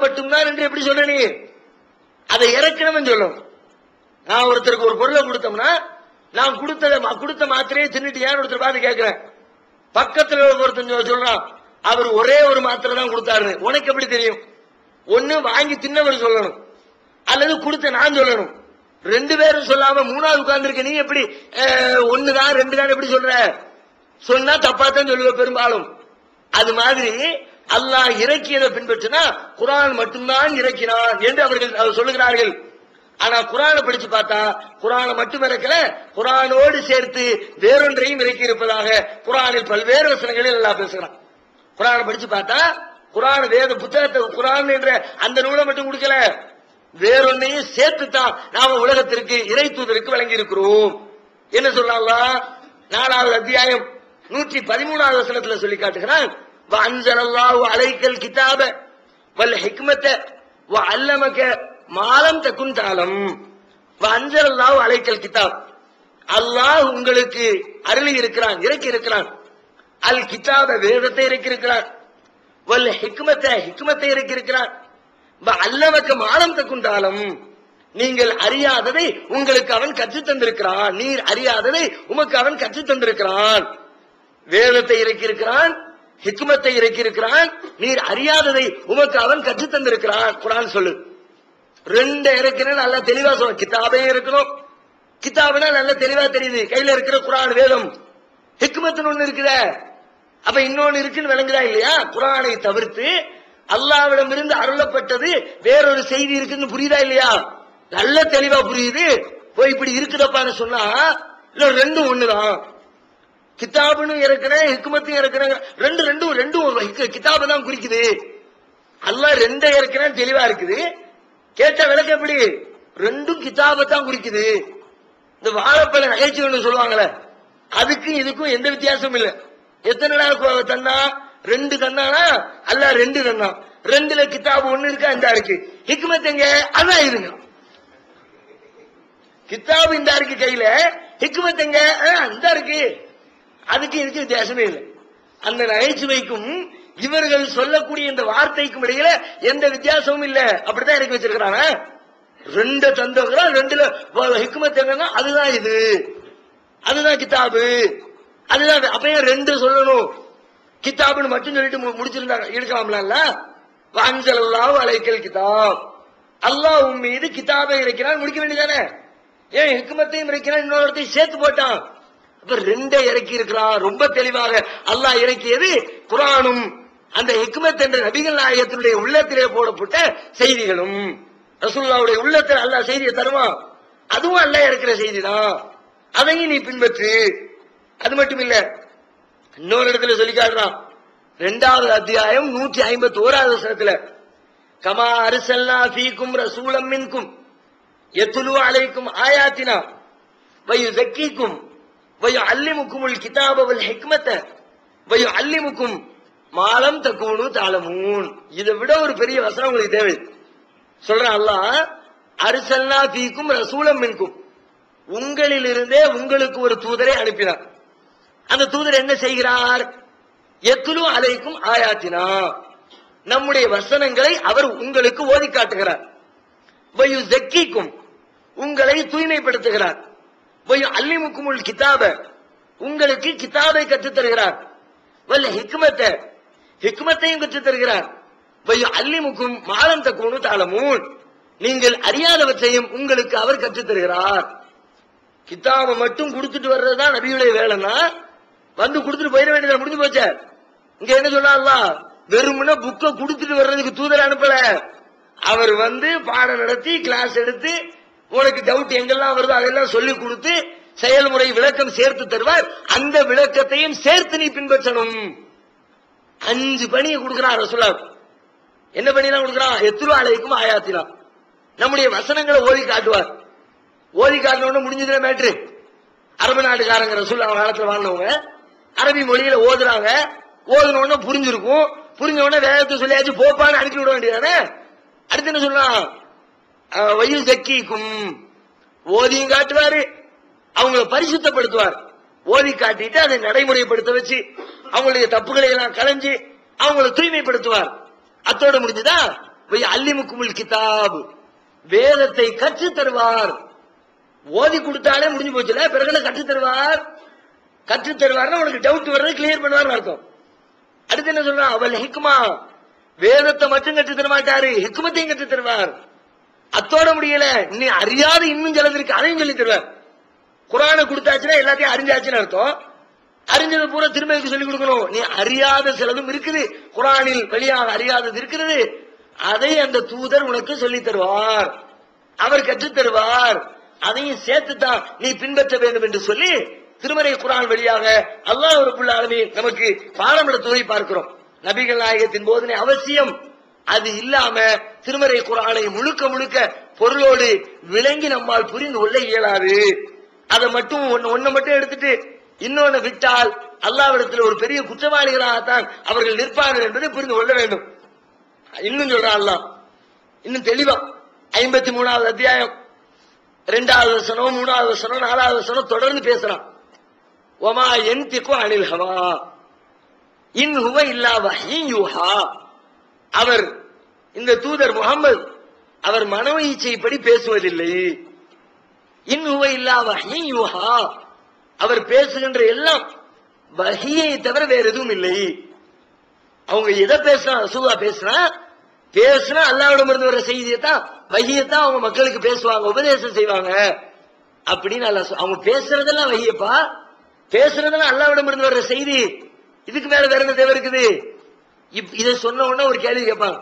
மட்டும்தான் என்று எப்படி சொல்ற நீ அதை இறக்கணும்னு சொல்லும். நான் ஒருத்தருக்கு ஒரு பொருளை கொடுத்தோம்னா நான் கொடுத்ததை கொடுத்த மாத்திரையை தின்னுட்டு ஏன் ஒருத்தர் பார்த்து கேட்கிறேன்? பக்கத்துல ஒருத்தன் சொல்றான் அவர் ஒரே ஒரு மாத்திரை தான் கொடுத்தாரு உனக்கு எப்படி தெரியும்? ஒன்னு வாங்கி தின்னவர் சொல்லணும். அல்லது கொடுத்த நான் சொல்லணும். ரெண்டு பேரும் சொல்லாம மூணாவது உட்கார்ந்துருக்க நீ எப்படி ஒண்ணுதான் ரெண்டு தான் எப்படி சொல்ற? சொன்னா தப்பா தான் சொல்லுவ பெரும்பாலும். அது மாதிரி அல்லாஹ் இறக்கியதை பின்பற்றினா குரான் மட்டும்தான் இறக்கினான் என்று அவர்கள் அவர் சொல்லுகிறார்கள். ஆனா குரானை படிச்சு பார்த்தா குரானை மட்டும் இறக்கல குரானோடு சேர்த்து வேறொன்றையும் இறக்கி இருப்பதாக குரானில் பல்வேறு வசனங்களில் எல்லாம் பேசுகிறான். குரானை படிச்சு பார்த்தா குரான் வேத புத்தகத்தை குரான் என்ற அந்த நூலை மட்டும் கொடுக்கல. வேறொன்னையும் சேர்த்துத்தான் நாம உலகத்திற்கு இறை தூதருக்கு வழங்கி இருக்கிறோம் என்ன சொல்லலாம் நாலாவது அத்தியாயம் நூற்றி பதிமூணாவது வசனத்துல சொல்லி காட்டுகிறான். அன்சலல்லாஹு அலைக்கல் கிதாப வல் ஹிக்மத்த வ அல்லமக மாலம் தக்குன் தாளம் அன்சலல்லாஹு அலைக்கல் கிதாப் அல்லாஹ் உங்களுக்கு அருளி இருக்கிறான் இறக்கி இருக்கிறான் அல் கிதாப வேதத்தை இறக்கி இருக்கிறான் வல் ஹிக்மத்தை ஹிக்மத்தை இறக்கி இருக்கிறான் அல்லமக்க மாலம் தக்குண்டாலம் நீங்கள் அறியாததை உங்களுக்கு அவன் கற்று தந்திருக்கிறான். நீர் அறியாததை உமக்கு அவன் கற்று தந்திருக்கிறான். வேதத்தை இறக்கியிருக்கிறான். ஹிக்மத்தை இறக்கியிருக்கிறான். நீர் அறியாததை உமக்கு அவன் கற்றுத் தந்திருக்கிறான். குரான் சொல்லு. ரெண்டு இருக்கிறேன் நல்லா தெளிவா சொல்ல கிதாபே இருக்கணும். கிதாபுனா நல்லா தெளிவா தெரியுது. கையில இருக்கிற குரான் வேதம். ஹிக்மத்துன்னு ஒண்ணு இருக்குதே. அப்ப இன்னொன்னு இருக்குன்னு விளங்குதா இல்லையா? குரானை தவிர்த்து அல்லாவிடம் இருந்து அருளப்பட்டது வேறொரு செய்தி இருக்குன்னு புரியுதா இல்லையா? நல்ல தெளிவா புரியுது. போய் இப்படி இருக்குதப்பான்னு சொன்னா இல்ல ரெண்டும் ஒண்ணுதான். கிதாபுன்னு இறக்குறேன் ஹிக்மத்தையும் இறக்குறேன். ரெண்டு ரெண்டும் ரெண்டும் கிதாபு தான் குறிக்குது. அல்லாஹ் ரெண்டை இறக்குறேன் தெளிவா இருக்குது. கேட்ட விளக்க எப்படி? ரெண்டும் கிதாபை தான் குறிக்குது. இந்த வாழைப்பழ நகைச்சுவைன்னு சொல்லுவாங்களே அதுக்கும் இதுக்கும் எந்த வித்தியாசமும் இல்ல. எத்தனை நாள் தந்தா ரெண்டு தந்தானா அல்ல ரெண்டு தந்தான் ரெண்டுல கிதாபு ஒண்ணு இருக்கா? இந்த இருக்கு. ஹிக்மத் எங்க? அதான் இருங்க கிதாபு இந்த இருக்கு கையில. ஹிக்மத் எங்க? அந்த இருக்கு. அதுக்கு இதுக்கு வித்தியாசமே இல்லை. அந்த நகைச்சுவைக்கும் இவர்கள் சொல்லக்கூடிய இந்த வார்த்தைக்கும் இடையில எந்த வித்தியாசமும் இல்ல. அப்படித்தான் எனக்கு வச்சிருக்கிறாங்க. ரெண்டு தந்தவங்களா ரெண்டுல ஹிக்குமத் என்னன்னா அதுதான் இது. அதுதான் கிதாபு அதுதான் அப்ப ஏன் ரெண்டு சொல்லணும்? கிதாபுன்னு மட்டும் சொல்லிட்டு மு- முடிச்சிருந்தாங்க. இருக்கலாம்ல வாஞ்சலாவு அலைக்கல் கிதாப். அல்லாஹ் உன் மீது கிதாபை இறக்கிறான் முடிக்க வேண்டியதானே ஏன் ஹிக்குமத்தையும் இறக்கிறான் இன்னொருத்தையும் சேர்த்து போட்டான்? அப்ப ரெண்டை இறக்கி இருக்கிறான் ரொம்ப தெளிவாக அல்லாஹ் இறக்கியது குரானும் அந்த ஹிக்மத் என்ற நபிகள் நாயகத்தினுடைய உள்ளத்திலே போடப்பட்ட செய்திகளும். ரசுல்லாவுடைய உள்ளத்தில் அல்லாஹ் செய்தியை தருவான் அதுவும் அல்லாஹ் இறக்கிற செய்தி தான் அதையும் நீ பின்பற்று. அது மட்டும் இல்ல இன்னொரு இடத்துல சொல்லி காட்டுறான். ரெண்டாவது அத்தியாயம் நூற்றி ஐம்பத்தி ஓராவது வசனத்துல கமா அரிசல்லா ஃபீக்கும் ரசூலம் மின்கும் எத்துலு அலைக்கும் ஆயாத்தினா வயு ஜக்கிக்கும் வயு அல்லிமுக்குமுல் கிதாப வல் ஹிக்மத்த வயு அல்லிமுக்கும் மாலம் தக்கூனு தாளமூன் இதை விட ஒரு பெரிய வசனம் உங்களுக்கு தேவை சொல்றான் அல்லாஹ் அரிசல்லா பீக்கும் ரசூலம் மின்கும் உங்களிலிருந்தே உங்களுக்கு ஒரு தூதரை அனுப்பினார் அந்த தூதர் என்ன செய்கிறார் எத்துலு அலைக்கும் ஆயாத்தினா நம்முடைய வசனங்களை அவர் உங்களுக்கு ஓதி காட்டுகிறார் வயு ஜக்கிக்கும் உங்களை தூய்மைப்படுத்துகிறார் வயு அல்லிமுக்குமுல் கிதாப உங்களுக்கு கிதாபை கற்றுத் தருகிறார் வல்ல ஹிக்மத்தை ஹிக்மத்தையும் கற்றுத் தருகிறார் வயு அல்லிமுக்கும் மாலம் தக்கோனு தாளமூன் நீங்கள் அறியாதவற்றையும் உங்களுக்கு அவர் கற்றுத் தருகிறார் கிதாபை மட்டும் கொடுத்துட்டு வர்றதுதான் நபியுடைய வேலைன்னா வந்து கொடுத்துட்டு போயிட வேண்டியது முடிஞ்சு போச்ச. இங்க என்ன சொல்லலாம் வெறுமனா புக்கை கொடுத்துட்டு வர்றதுக்கு தூதர் அனுப்பல. அவர் வந்து பாடம் நடத்தி கிளாஸ் எடுத்து உனக்கு டவுட் எங்கெல்லாம் வருதோ அதெல்லாம் சொல்லி கொடுத்து செயல்முறை விளக்கம் சேர்த்து தருவார். அந்த விளக்கத்தையும் சேர்த்து நீ பின்பற்றணும். அஞ்சு பணியை கொடுக்கிறார் ரசுல்லா என்ன பணியெல்லாம் கொடுக்கிறான்? எத்திரு அலைக்கும் ஆயாத்தினா. நம்முடைய வசனங்களை ஓதி காட்டுவார். ஓதி காட்டினோட முடிஞ்சதுல மேட்ரு. அரபு நாட்டுக்காரங்க ரசுல்லா அவங்க காலத்துல வாழ்ந்தவங்க. அரபி மொழியில ஓதுறாங்க. ஓதுனோடனே புரிஞ்சிருக்கும். புரிஞ்ச உடனே வேதத்தை சொல்லியாச்சு போப்பான்னு அனுப்பி விட வேண்டியதானே அடுத்து என்ன சொல்லலாம்? வயல் தக்கிக்கும் ஓதியும் காட்டுவாரு அவங்கள பரிசுத்தப்படுத்துவார். ஓதி காட்டிட்டு அதை நடைமுறைப்படுத்த வச்சு அவங்களுடைய தப்புகளை எல்லாம் களைஞ்சு அவங்கள தூய்மைப்படுத்துவார். அத்தோட முடிஞ்சுதா? அல்லிமுக்குமுல் கிதாப் வேதத்தை கற்று தருவார் ஓதி கொடுத்தாலே முடிஞ்சு போச்சுல பிறகு கற்று கற்றுத் தருவார் கற்று தருவார்னா உனக்கு டவுட் வர்றது கிளியர் பண்ணுவார்னு அர்த்தம். அடுத்து என்ன சொல்றான்? அவள் ஹிக்மா. வேதத்தை மட்டும் கற்றுத் தர மாட்டாரு ஹிக்மத்தையும் கற்றுத் தருவார் அத்தோட முடியல. நீ அறியாத இன்னும் சிலது இருக்கு அதையும் சொல்லி தருவார். குரானை கொடுத்தாச்சுன்னா எல்லாத்தையும் அறிஞ்சாச்சுன்னு அர்த்தம். அறிஞ்சது பூரா திரும்ப சொல்லிக் கொடுக்கணும்? நீ அறியாத சிலதும் இருக்குது. குரானில் வெளியாக அறியாதது இருக்கிறது. அதை அந்த தூதர் உனக்கு சொல்லி தருவார். அவர் கற்றுத் தருவார். அதையும் சேர்த்துதான் நீ பின்பற்ற வேண்டும் என்று சொல்லி திருமறை குரான் வழியாக அல்லாஹ் ஒரு ஆலமீ நமக்கு பாடம் நடத்துவதை பார்க்கிறோம். நபிகள் நாயகத்தின் போதனை அவசியம். அது இல்லாம திருமறை குரானை முழுக்க முழுக்க பொருளோடு விளங்கி நம்மால் புரிந்து கொள்ள இயலாது. அதை மட்டும் ஒன்னு ஒண்ணு மட்டும் எடுத்துட்டு இன்னொன்னு விட்டால் அல்லாவிடத்தில் ஒரு பெரிய குற்றவாளிகளாகத்தான் அவர்கள் நிற்பார்கள் என்பதை புரிந்து கொள்ள வேண்டும். இன்னும் சொல்றான் இன்னும் தெளிவா. ஐம்பத்தி மூணாவது அத்தியாயம். ரெண்டாவது வசனம் மூணாவது வசனம் நாலாவது வசனம் தொடர்ந்து பேசுறான் ஒமா என் திக்கு அனில் ஹவா. இன் ஹுவ இல்லா வஹீ யூஹா. அவர் இந்த தூதர் முகமது அவர் மனவ இச்சைப்படி பேசுவதில்லை. இன் ஹுவ இல்லா வஹீ யூஹா. அவர் பேசுகின்ற எல்லாம் வஹியை தவிர வேற எதுவும் இல்லை. அவங்க எதை பேசுனா ரசூலா பேசுனா பேசுனா அல்லாவிடம் இருந்து வர செய்தியை தான் வகியத்தான் அவங்க மக்களுக்கு பேசுவாங்க உபதேசம் செய்வாங்க. அப்படின்னு அல்ல அவங்க பேசுறதெல்லாம் வகியப்பா பேசுறதெல்லாம் அல்லாவிடம் இருந்து வர்ற செய்தி. இதுக்கு மேல வேற என்ன தேவை இருக்குது? இதை சொன்ன உடனே ஒரு கேள்வி கேட்பாங்க.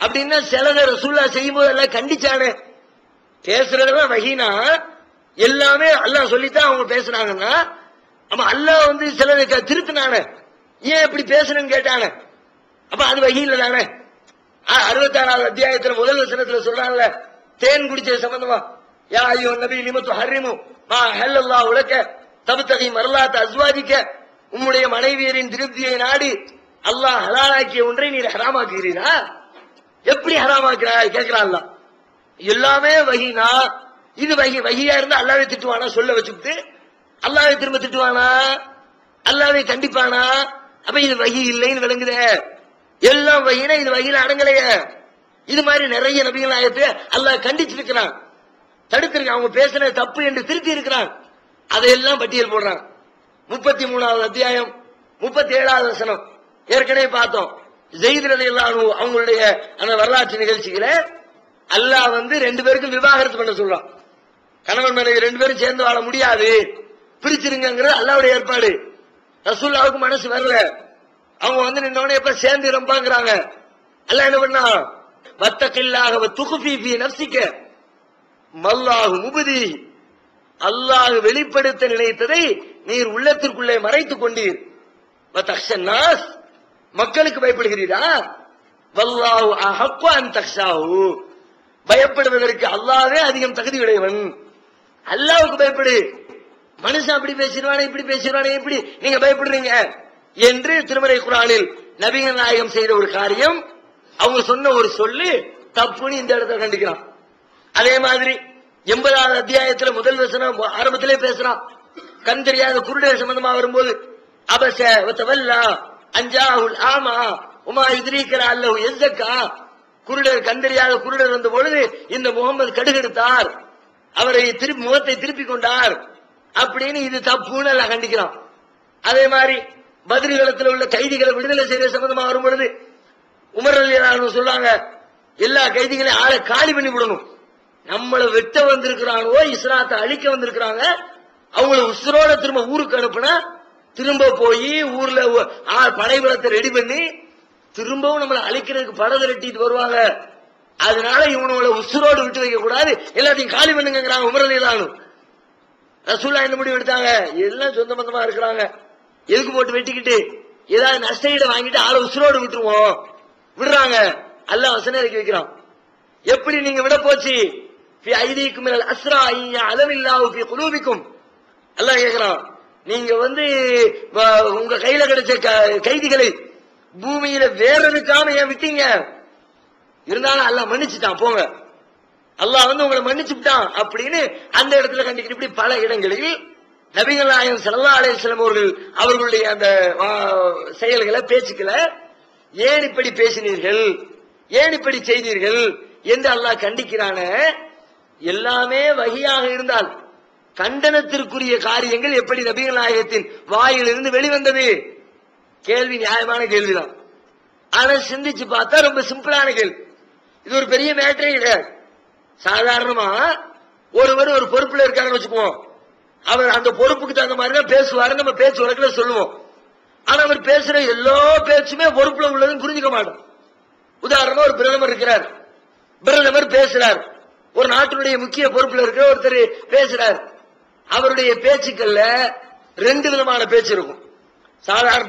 அப்படின்னா சிலதை ரசூல்லா செய்யும் போது எல்லாம் கண்டிச்சானே. பேசுறதெல்லாம் வகினா எல்லாமே அல்லாஹ் சொல்லித்தான் அவங்க பேசுனாங்கன்னா ஆமா அல்லாஹ் வந்து சிலரை க- திருத்தினானே. ஏன் இப்படி பேசுறேன்னு கேட்டானே. அப்ப அது வகையில் தானே. அறுபத்தாறாவது அத்தியாயத்துல முதல் வசனத்துல சொல்றாங்கல்ல தேன் குடிச்சது சம்பந்தமா? யா ஐயோ நபி நிமத்து ஹரிமு மா ஹல்லல்லா உலக்க தபுத்தகை மரலாத்த அஸ்வாதிக்க உம்முடைய மனைவியரின் திருப்தியை நாடி அல்லாஹ் ஹலாலாக்கிய ஒன்றை நீர் ஹராமாக்குகிறீரா? எப்படி ஹராமாக்குறாய் கேட்கிறான் எல்லாமே வகினா இது வகி வகியா இருந்தா அல்லாவே திட்டுவானா? சொல்ல வச்சுட்டு அல்லாவே திரும்ப திட்டுவானா? அல்லாவே கண்டிப்பானா? அப்ப இது வகி இல்லைன்னு விளங்குதே. எல்லாம் வகினா இது வகையில அடங்கலையே. இது மாதிரி நிறைய நபிகள் ஆயத்து அல்லாஹ் கண்டிச்சிருக்கிறான். தடுத்திருக்கான். அவங்க பேசுனது தப்பு என்று திருத்தி இருக்கிறான். அதையெல்லாம் பட்டியல் போடுறான். முப்பத்தி மூணாவது அத்தியாயம் முப்பத்தி ஏழாவது வசனம். ஏற்கனவே பார்த்தோம். ஜெயித் எல்லாம் அவங்களுடைய அந்த வரலாற்று நிகழ்ச்சிகளை அல்லாஹ் வந்து ரெண்டு பேருக்கும் விவாகரத்து பண்ண சொல்றான். கணவன் மனைவி ரெண்டு பேரும் சேர்ந்து வாழ முடியாது. பிரிச்சிருங்கிறது அல்லாவுடைய ஏற்பாடு. ரசூல்லாவுக்கு மனசு வரல. அவங்க வந்து நின்னோடனே எப்ப சேர்ந்து இருப்பாங்கிறாங்க அல்லாஹ் என்ன பண்ணா? வத்தக்கில்லாக துகுஃபி ஃபீ மல்லாஹு முபதி. அல்லாஹ் வெளிப்படுத்த நினைத்ததை நீர் உள்ளத்திற்குள்ளே மறைத்துக் கொண்டீர். நாஸ். மக்களுக்கு பயப்படுகிறீரா? வல்லாஹு அஹக்கு அன் தக்ஷாஹு பயப்படுவதற்கு அல்லாவே அதிகம் தகுதி உடையவன் அல்லாவுக்கு பயப்படு. மனுஷன் அப்படி பேசிடுவானே இப்படி பேசிடுவானே இப்படி. நீங்க பயப்படுறீங்க. என்று திருமலை குரானில் நவீன நாயகம் செய்த ஒரு காரியம். அவங்க சொன்ன ஒரு சொல்லு தப்புன்னு இந்த இடத்துல கண்டிக்கிறான். அதே மாதிரி எண்பதாவது அத்தியாயத்துல முதல் வசனம் ஆரம்பத்திலே பேசுறான். கண் தெரியாத குருடர் சம்பந்தமா வரும்போது அபச வல்லா அஞ்சாஹுல் ஆமா. உமா இதிரீக்கரா அல்லஹு எஸ்ஸக்கா குருடர் கண் குருடர் வந்த பொழுது இந்த முகமது கடுகெடுத்தார். அவரை திருப்பி முகத்தை திருப்பி கொண்டார். அப்படின்னு இது தப்புன்னு எல்லாம் கண்டிக்கிறான் அதே மாதிரி பதிரிகளத்தில் உள்ள கைதிகளை விடுதலை செய்ய சம்பந்தமா வரும் பொழுது உமர் அலி சொல்றாங்க எல்லா கைதிகளையும் ஆளை காலி பண்ணி விடணும். நம்மளை வெட்ட வந்திருக்கிறாங்களோ இஸ்லாத்தை அழிக்க வந்திருக்கிறாங்க அவங்களை உசுரோட திரும்ப ஊருக்கு அனுப்புனா திரும்ப போய் ஊர்ல படைபலத்தை ரெடி பண்ணி திரும்பவும் நம்மளை அழிக்கிறதுக்கு படத்தை ரெட்டிட்டு வருவாங்க. அதனால இவனுங்களை உசுரோடு விட்டு வைக்க கூடாது. எல்லாத்தையும் காலி பண்ணுங்கிறாங்க உமர் ரசூல்லா என்ன முடிவு எடுத்தாங்க? எல்லாம் சொந்த பந்தமா இருக்கிறாங்க. எதுக்கு போட்டு வெட்டிக்கிட்டு? ஏதாவது நஷ்டஈட வாங்கிட்டு ஆளை உசுரோடு விட்டுருவோம். விடுறாங்க. அல்ல வசனம் இறக்கி வைக்கிறான். எப்படி நீங்க விட போச்சு? ஃபி ஐதீக்கும் அஸ்ரா ஐயா குலூபிக்கும். அல்லாஹ் நீங்க வந்து உங்க கையில கிடைச்ச க- கைதிகளை பூமியில வேறதுக்காம ஏன் விட்டீங்க? இருந்தாலும் அல்ல மன்னிச்சுட்டான் போங்க. அல்லாஹ் வந்து உங்களை மன்னிச்சுட்டான் அப்படின்னு அந்த இடத்துல கண்டிக்கிட்டு இப்படி பல இடங்களில் நபிகள் நாயகம் ஸல்லல்லாஹு அலைஹி அவர்கள் அவர்களுடைய அந்த செயல்களை பேச்சுக்களை ஏன் இப்படி பேசினீர்கள்? ஏன் இப்படி செய்தீர்கள்? என்று அல்லாஹ் கண்டிக்கிறான. எல்லாமே வகையாக இருந்தால் கண்டனத்திற்குரிய காரியங்கள் எப்படி நபிகள் நாயகத்தின் வாயிலிருந்து வெளிவந்தது? கேள்வி நியாயமான கேள்விதான். ஆனா சிந்திச்சு பார்த்தா ரொம்ப சிம்பிளான கேள்வி. இது ஒரு பெரிய மேட்டரே கிடையாது சாதாரணமா ஒருவர் ஒரு பொறுப்புல இருக்காருன்னு வச்சுக்குவோம். அவர் அந்த பொறுப்புக்கு தகுந்த மாதிரி தான் பேசுவாரு நம்ம பேச்சு வழக்கில் சொல்லுவோம். ஆனா அவர் பேசுற எல்லா பேச்சுமே பொறுப்புல உள்ளதுன்னு புரிஞ்சுக்க மாட்டோம் உதாரணமா ஒரு பிரதமர் இருக்கிறார். பிரதமர் பேசுறார். ஒரு நாட்டினுடைய முக்கிய பொறுப்புல இருக்கிற ஒருத்தர் பேசுறார். அவருடைய பேச்சுக்கள்ல ரெண்டு விதமான பேச்சு இருக்கும். சாதாரண